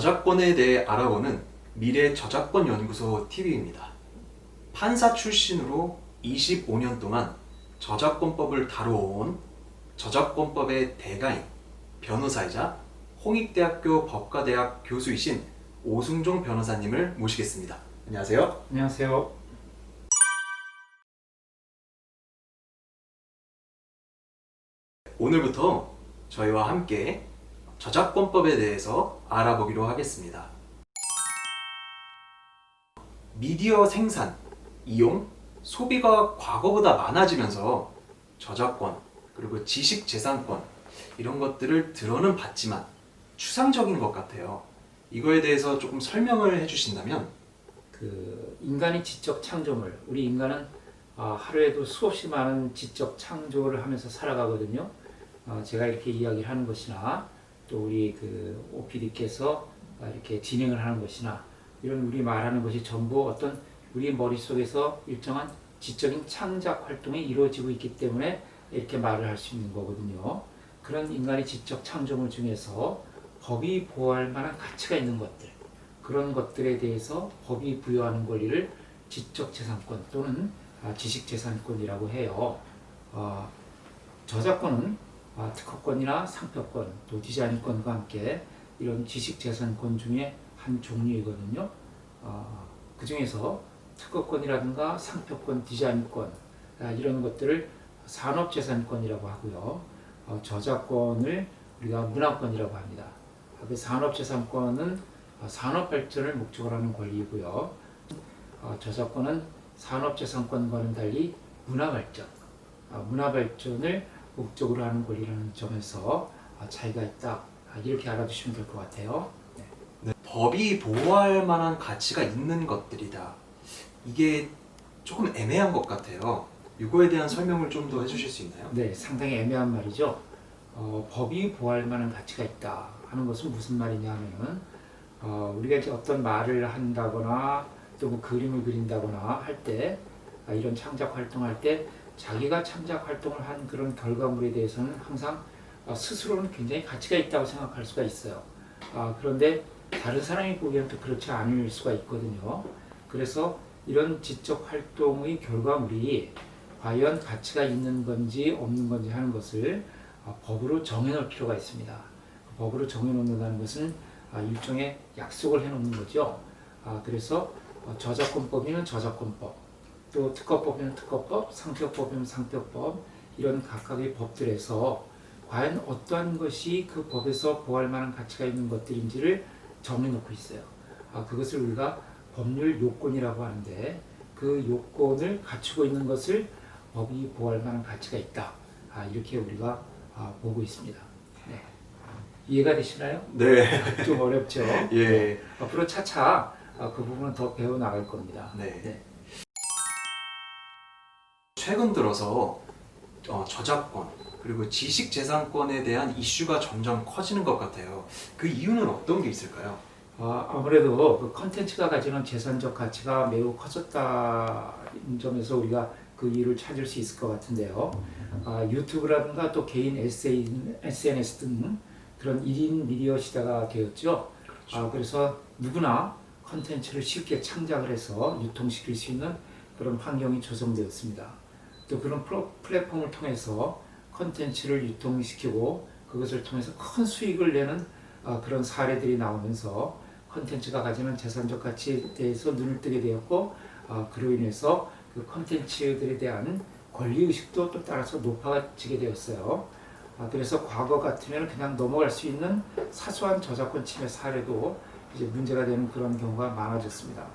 저작권에 대해 알아보는 미래 저작권 연구소 TV입니다. 판사 출신으로 25년 동안 저작권법을 다뤄온 저작권법의 대가인 변호사이자 홍익대학교 법과대학 교수이신 오승종 변호사님을 모시겠습니다. 안녕하세요. 안녕하세요. 오늘부터 저희와 함께 저작권법에 대해서 알아보기로 하겠습니다. 미디어 생산, 이용, 소비가 과거보다 많아지면서 저작권, 그리고 지식 재산권, 이런 것들을 들어는 봤지만 추상적인 것 같아요. 이거에 대해서 조금 설명을 해주신다면 그 인간의 지적 창조물, 우리 인간은 아, 하루에도 수없이 많은 지적 창조를 하면서 살아가거든요. 아, 제가 이렇게 이야기를 하는 것이나 또 우리 그 OPD께서 이렇게 진행을 하는 것이나 이런 우리 말하는 것이 전부 어떤 우리 머릿속에서 일정한 지적인 창작 활동이 이루어지고 있기 때문에 이렇게 말을 할 수 있는 거거든요. 그런 인간의 지적 창조물 중에서 법이 보호할 만한 가치가 있는 것들, 그런 것들에 대해서 법이 부여하는 권리를 지적재산권 또는 아, 지식재산권이라고 해요. 어, 저작권은 아, 특허권이나 상표권, 또 디자인권과 함께 이런 지식재산권 중에 한 종류이거든요. 어, 그 중에서 특허권이라든가 상표권, 디자인권 아, 이런 것들을 산업재산권이라고 하고요. 어, 저작권을 우리가 문화권이라고 합니다. 아, 그 산업재산권은 어, 산업발전을 목적으로 하는 권리이고요. 어, 저작권은 산업재산권과는 달리 문화발전, 어, 문화발전을 목적으로 하는 권리라는 점에서 어, 차이가 있다. 아, 이렇게 알아두시면 될 것 같아요. 네, 법이 보호할 만한 가치가 있는 것들이다. 이게 조금 애매한 것 같아요. 이거에 대한 설명을 좀 더 해주실 수 있나요? 네, 상당히 애매한 말이죠. 어, 법이 보호할 만한 가치가 있다 하는 것은 무슨 말이냐 하면은 어, 우리가 이제 어떤 말을 한다거나 또 뭐 그림을 그린다거나 할때 아, 이런 창작 활동할 때 자기가 창작 활동을 한 그런 결과물에 대해서는 항상 어, 스스로는 굉장히 가치가 있다고 생각할 수가 있어요. 아, 그런데 다른 사람이 보기에는 또 그렇지 않을 수가 있거든요. 그래서 이런 지적 활동의 결과물이 과연 가치가 있는 건지 없는 건지 하는 것을 어, 법으로 정해놓을 필요가 있습니다. 그 법으로 정해놓는다는 것은 아, 일종의 약속을 해놓는 거죠. 아, 그래서 어, 저작권법이면 저작권법, 또 특허법이면 특허법, 상표법이면 상표법 이런 각각의 법들에서 과연 어떠한 것이 그 법에서 보호할 만한 가치가 있는 것들인지를 정해놓고 있어요. 아, 그것을 우리가 법률 요건이라고 하는데 그 요건을 갖추고 있는 것을 법이 보호할 만한 가치가 있다. 아, 이렇게 우리가 아, 보고 있습니다. 네. 이해가 되시나요? 네. 좀 어렵죠? 예. 앞으로 차차 아, 그 부분은 더 배워 나갈 겁니다. 네. 네. 최근 들어서 어, 저작권 그리고 지식 재산권에 대한 이슈가 점점 커지는 것 같아요. 그 이유는 어떤 게 있을까요? 아, 아무래도 그 컨텐츠가 가지는 재산적 가치가 매우 커졌다는 점에서 우리가 그 이유를 찾을 수 있을 것 같은데요. 아, 유튜브라든가 또 개인 SNS 등 그런 1인 미디어 시대가 되었죠. 아, 그래서 누구나 컨텐츠를 쉽게 창작을 해서 유통시킬 수 있는 그런 환경이 조성되었습니다. 또 그런 플랫폼을 통해서 컨텐츠를 유통시키고 그것을 통해서 큰 수익을 내는 아, 그런 사례들이 나오면서 컨텐츠가 가지는 재산적 가치에 대해서 눈을 뜨게 되었고 아, 그로 인해서 그 컨텐츠들에 대한 권리 의식도 또 따라서 높아지게 되었어요. 아, 그래서 과거 같으면 그냥 넘어갈 수 있는 사소한 저작권 침해 사례도 이제 문제가 되는 그런 경우가 많아졌습니다.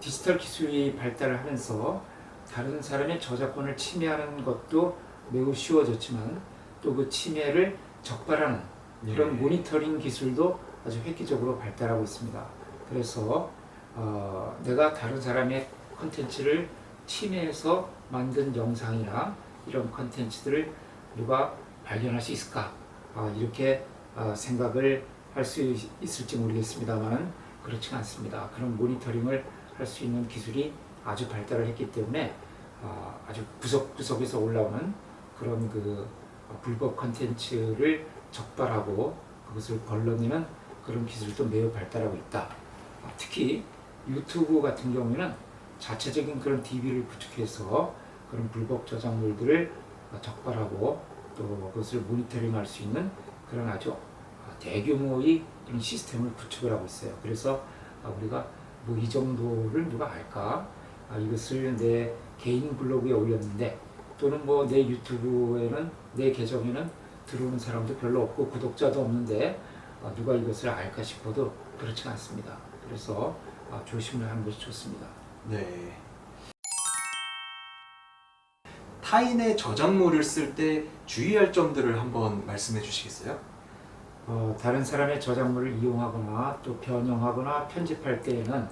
디지털 기술이 발달을 하면서 다른 사람의 저작권을 침해하는 것도 매우 쉬워졌지만 또 그 침해를 적발하는 그런 예. 모니터링 기술도 아주 획기적으로 발달하고 있습니다. 그래서 어, 내가 다른 사람의 컨텐츠를 침해해서 만든 영상이나 이런 컨텐츠들을 누가 발견할 수 있을까? 아, 이렇게 아, 생각을 할 수 있을지 모르겠습니다만 그렇지가 않습니다. 그런 모니터링을 할 수 있는 기술이 아주 발달을 했기 때문에 아, 아주 구석구석에서 올라오는 그런 그 어, 불법 컨텐츠를 적발하고 그것을 걸러내는 그런 기술도 매우 발달하고 있다. 아, 특히 유튜브 같은 경우에는 자체적인 그런 DB를 구축해서 그런 불법 저작물들을 어, 적발하고 또 그것을 모니터링할 수 있는 그런 아주 어, 대규모의 그런 시스템을 구축을 하고 있어요. 그래서 아, 우리가 뭐 이 정도를 누가 알까? 아, 이것을 내 개인 블로그에 올렸는데 또는 뭐 내 유튜브에는 내 계정에는 들어오는 사람도 별로 없고 구독자도 없는데 아, 누가 이것을 알까 싶어도 그렇지 않습니다. 그래서 아, 조심을 하는 것이 좋습니다. 네. 타인의 저작물을 쓸 때 주의할 점들을 한번 말씀해 주시겠어요? 어, 다른 사람의 저작물을 이용하거나 또 변형하거나 편집할 때에는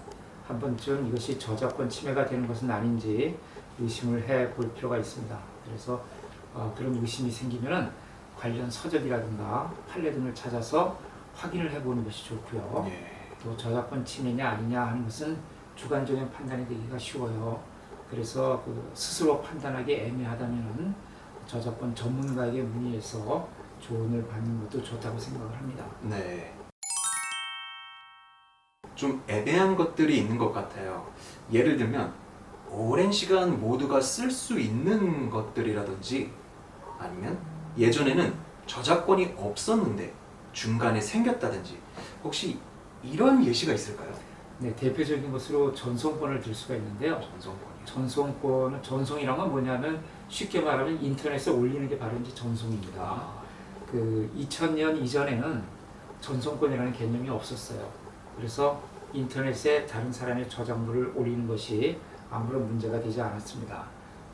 한 번쯤 이것이 저작권 침해가 되는 것은 아닌지 의심을 해 볼 필요가 있습니다. 그래서 어, 그런 의심이 생기면은 관련 서적이라든가 판례 등을 찾아서 확인을 해보는 것이 좋고요. 예. 또 저작권 침해냐 아니냐 하는 것은 주관적인 판단이 되기가 쉬워요. 그래서 그 스스로 판단하기 애매하다면은 저작권 전문가에게 문의해서 조언을 받는 것도 좋다고 생각을 합니다. 네. 좀 애매한 것들이 있는 것 같아요. 예를 들면 오랜 시간 모두가 쓸 수 있는 것들이라든지 아니면 예전에는 저작권이 없었는데 중간에 생겼다든지 혹시 이런 예시가 있을까요? 네, 대표적인 것으로 전송권을 들 수가 있는데요. 전성권이요. 전송권은 전송이란 건 뭐냐면 쉽게 말하면 인터넷에 올리는 게 바로 이제 전송입니다. 아, 그 2000년 이전에는 전송권이라는 개념이 없었어요. 그래서 인터넷에 다른 사람의 저작물을 올리는 것이 아무런 문제가 되지 않았습니다.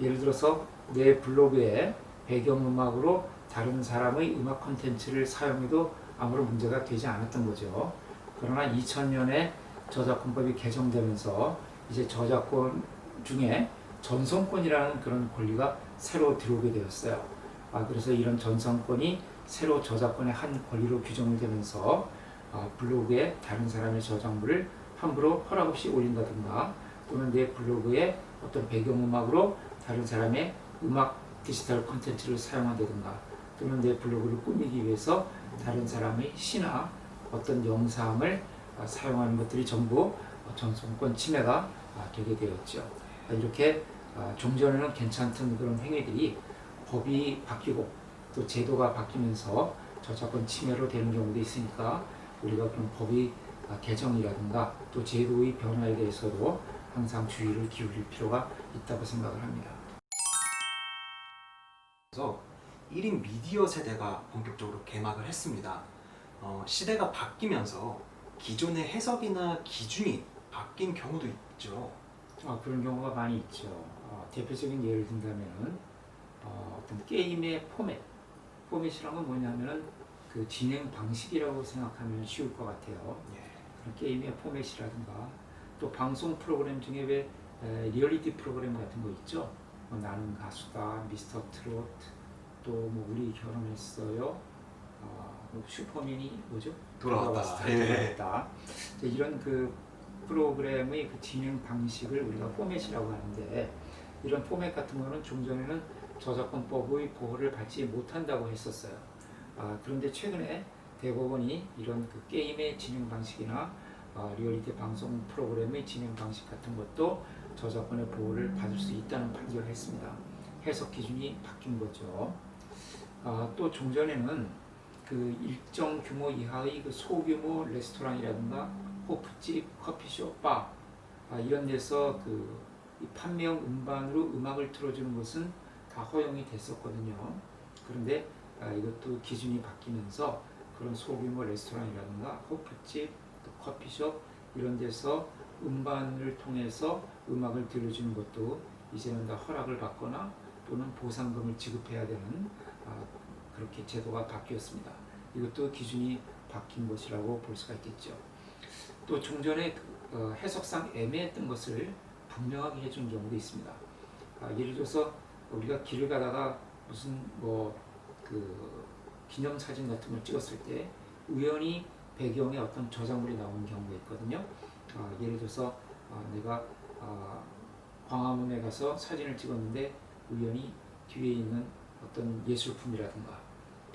예를 들어서 내 블로그에 배경음악으로 다른 사람의 음악 콘텐츠를 사용해도 아무런 문제가 되지 않았던 거죠. 그러나 2000년에 저작권법이 개정되면서 이제 저작권 중에 전송권이라는 그런 권리가 새로 들어오게 되었어요. 아, 그래서 이런 전송권이 새로 저작권의 한 권리로 규정이 되면서 아, 블로그에 다른 사람의 저작물을 함부로 허락 없이 올린다든가 또는 내 블로그에 어떤 배경음악으로 다른 사람의 음악 디지털 콘텐츠를 사용한다든가 또는 내 블로그를 꾸미기 위해서 다른 사람의 시나 어떤 영상을 아, 사용하는 것들이 전부 어, 전송권 침해가 아, 되게 되었죠. 아, 이렇게 아, 종전에는 괜찮던 그런 행위들이 법이 바뀌고 또 제도가 바뀌면서 저작권 침해로 되는 경우도 있으니까 우리가 그런 법이 아, 개정이라든가 또 제도의 변화에 대해서도 항상 주의를 기울일 필요가 있다고 생각을 합니다. 그래서 1인 미디어 세대가 본격적으로 개막을 했습니다. 어, 시대가 바뀌면서 기존의 해석이나 기준이 바뀐 경우도 있죠. 아, 그런 경우가 많이 있죠. 어, 대표적인 예를 든다면은 어, 떤 게임의 포맷, 포맷이란 건 뭐냐면은 그 진행 방식이라고 생각하면 쉬울 것 같아요. 예. 게임의 포맷이라든가 또 방송 프로그램 중에 왜 에, 리얼리티 프로그램 같은 거 있죠. 뭐 나는 가수다, 미스터 트롯, 또뭐 우리 결혼했어요. 어, 뭐 슈퍼맨이 뭐죠? 돌아왔다. 예. 예. 돌아왔다. 이제 이런 그 프로그램의 그 진행 방식을 우리가 포맷이라고 하는데 이런 포맷 같은 거는 종전에는 저작권법의 보호를 받지 못한다고 했었어요. 아, 그런데 최근에 대법원이 이런 그 게임의 진행 방식이나 아, 리얼리티 방송 프로그램의 진행 방식 같은 것도 저작권의 보호를 받을 수 있다는 판결을 했습니다. 해석 기준이 바뀐 거죠. 아, 또 종전에는 그 일정 규모 이하의 그 소규모 레스토랑이라든가 호프집, 커피숍, 바 아, 이런 데서 그이 판매용 음반으로 음악을 틀어주는 것은 다 허용이 됐었거든요. 그런데 아, 이것도 기준이 바뀌면서 그런 소규모 레스토랑이라든가 호프집, 또 커피숍 이런 데서 음반을 통해서 음악을 들려주는 것도 이제는 다 허락을 받거나 또는 보상금을 지급해야 되는 아, 그렇게 제도가 바뀌었습니다. 이것도 기준이 바뀐 것이라고 볼 수가 있겠죠. 또 종전에 그, 어, 해석상 애매했던 것을 분명하게 해준 경우도 있습니다. 아, 예를 들어서 우리가 길을 가다가 무슨 뭐 그 기념 사진 같은 걸 찍었을 때 우연히 배경에 어떤 저작물이 나오는 경우가 있거든요. 아, 예를 들어서 아, 내가 아, 광화문에 가서 사진을 찍었는데 우연히 뒤에 있는 어떤 예술품이라든가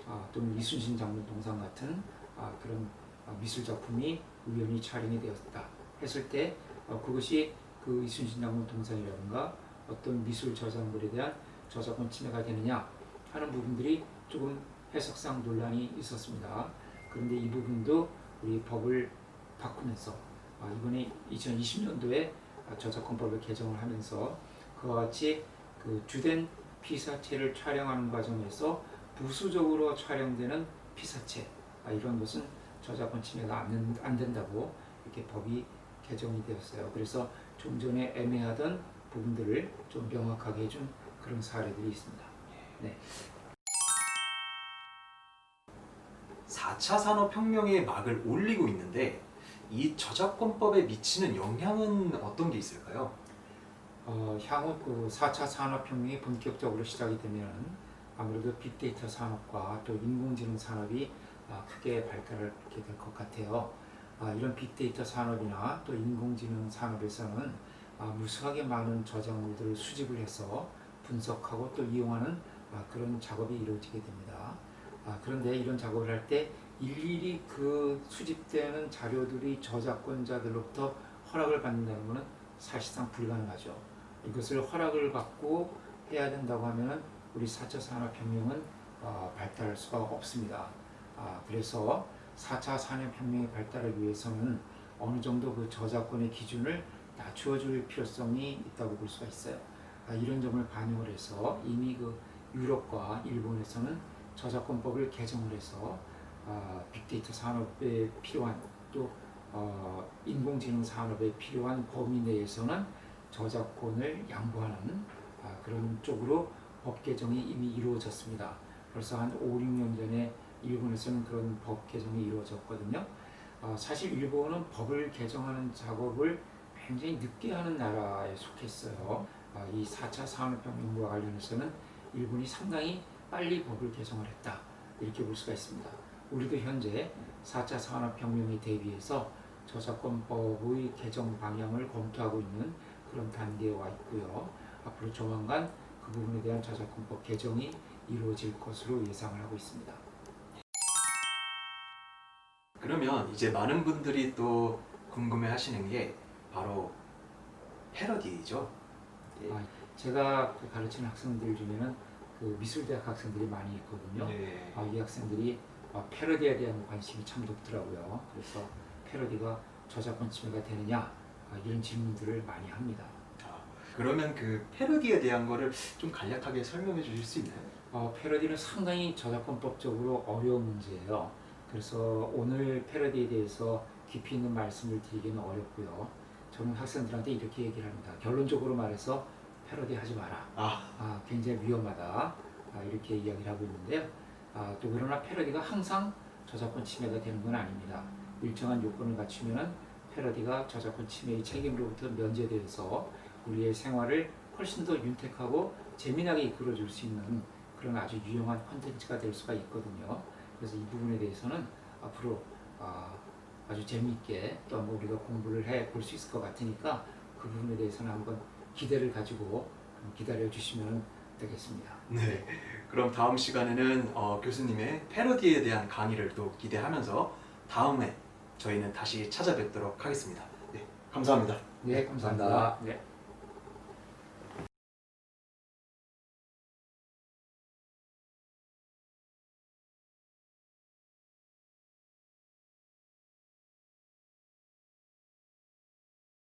아, 또는 이순신 장군 동상 같은 아, 그런 어, 미술 작품이 우연히 촬영이 되었다 했을 때 어, 그것이 그 이순신 장군 동상이라든가 어떤 미술 저작물에 대한 저작권 침해가 되느냐 하는 부분들이 조금 해석상 논란이 있었습니다. 그런데 이 부분도 우리 법을 바꾸면서 아, 이번에 2020년도에 저작권법을 개정을 하면서 그와 같이 그 주된 피사체를 촬영하는 과정에서 부수적으로 촬영되는 피사체 아, 이런 것은 저작권 침해가 안, 된다고 이렇게 법이 개정이 되었어요. 그래서 좀 전에 애매하던 부분들을 좀 명확하게 해준 그런 사례들이 있습니다. 4차 산업혁명의 막을 올리고 있는데 이 저작권법에 미치는 영향은 어떤 게 있을까요? 어, 향후 그 4차 산업혁명이 본격적으로 시작이 되면 아무래도 빅데이터 산업과 또 인공지능 산업이 아, 크게 발달하게 될 것 같아요. 아, 이런 빅데이터 산업이나 또 인공지능 산업에서는 아, 무수하게 많은 저작물들을 수집을 해서 분석하고 또 이용하는 아, 그런 작업이 이루어지게 됩니다. 아, 그런데 이런 작업을 할 때 일일이 그 수집되는 자료들이 저작권자들로부터 허락을 받는다는 것은 사실상 불가능하죠. 이것을 허락을 받고 해야 된다고 하면 우리 4차 산업혁명은 어, 발달할 수가 없습니다. 아, 그래서 4차 산업혁명의 발달을 위해서는 어느 정도 그 저작권의 기준을 낮추어 줄 필요성이 있다고 볼 수가 있어요. 아, 이런 점을 반영을 해서 이미 그 유럽과 일본에서는 저작권법을 개정을 해서 아, 빅데이터 산업에 필요한 또 어, 인공지능 산업에 필요한 범위 내에서는 저작권을 양보하는 아, 그런 쪽으로 법 개정이 이미 이루어졌습니다. 벌써 한 5, 6년 전에 일본에서는 그런 법 개정이 이루어졌거든요. 아, 사실 일본은 법을 개정하는 작업을 굉장히 늦게 하는 나라에 속했어요. 아, 이 4차 산업혁명과 관련해서는 일본이 상당히 빨리 법을 개정을 했다. 이렇게 볼 수가 있습니다. 우리도 현재 4차 산업혁명에 대비해서 저작권법의 개정 방향을 검토하고 있는 그런 단계에 와 있고요. 앞으로 조만간 그 부분에 대한 저작권법 개정이 이루어질 것으로 예상을 하고 있습니다. 그러면 이제 많은 분들이 또 궁금해 하시는 게 바로 패러디죠. 예. 아, 제가 그 가르치는 학생들 중에는 그 미술대학 학생들이 많이 있거든요. 네. 아, 이 학생들이 아, 패러디에 대한 관심이 참 높더라고요. 그래서 패러디가 저작권 침해가 되느냐 아, 이런 질문들을 많이 합니다. 아, 그러면 그 패러디에 대한 거를 좀 간략하게 설명해 주실 수 있나요? 어, 패러디는 상당히 저작권법적으로 어려운 문제예요. 그래서 오늘 패러디에 대해서 깊이 있는 말씀을 드리기는 어렵고요. 저는 학생들한테 이렇게 얘기를 합니다. 결론적으로 말해서 패러디 하지 마라. 아, 아, 굉장히 위험하다. 아, 이렇게 이야기를 하고 있는데요. 아, 또 그러나 패러디가 항상 저작권 침해가 되는 건 아닙니다. 일정한 요건을 갖추면 패러디가 저작권 침해의 책임으로부터 면제되어서 우리의 생활을 훨씬 더 윤택하고 재미나게 이끌어줄 수 있는 그런 아주 유용한 콘텐츠가 될 수가 있거든요. 그래서 이 부분에 대해서는 앞으로 아, 아주 재미있게 또 한번 우리가 공부를 해 볼 수 있을 것 같으니까 그 부분에 대해서는 한번 기대를 가지고 기다려 주시면 되겠습니다. 네. 그럼 다음 시간에는 어, 교수님의 패러디에 대한 강의를 또 기대하면서 다음에 저희는 다시 찾아뵙도록 하겠습니다. 네, 감사합니다. 네, 감사합니다. 네.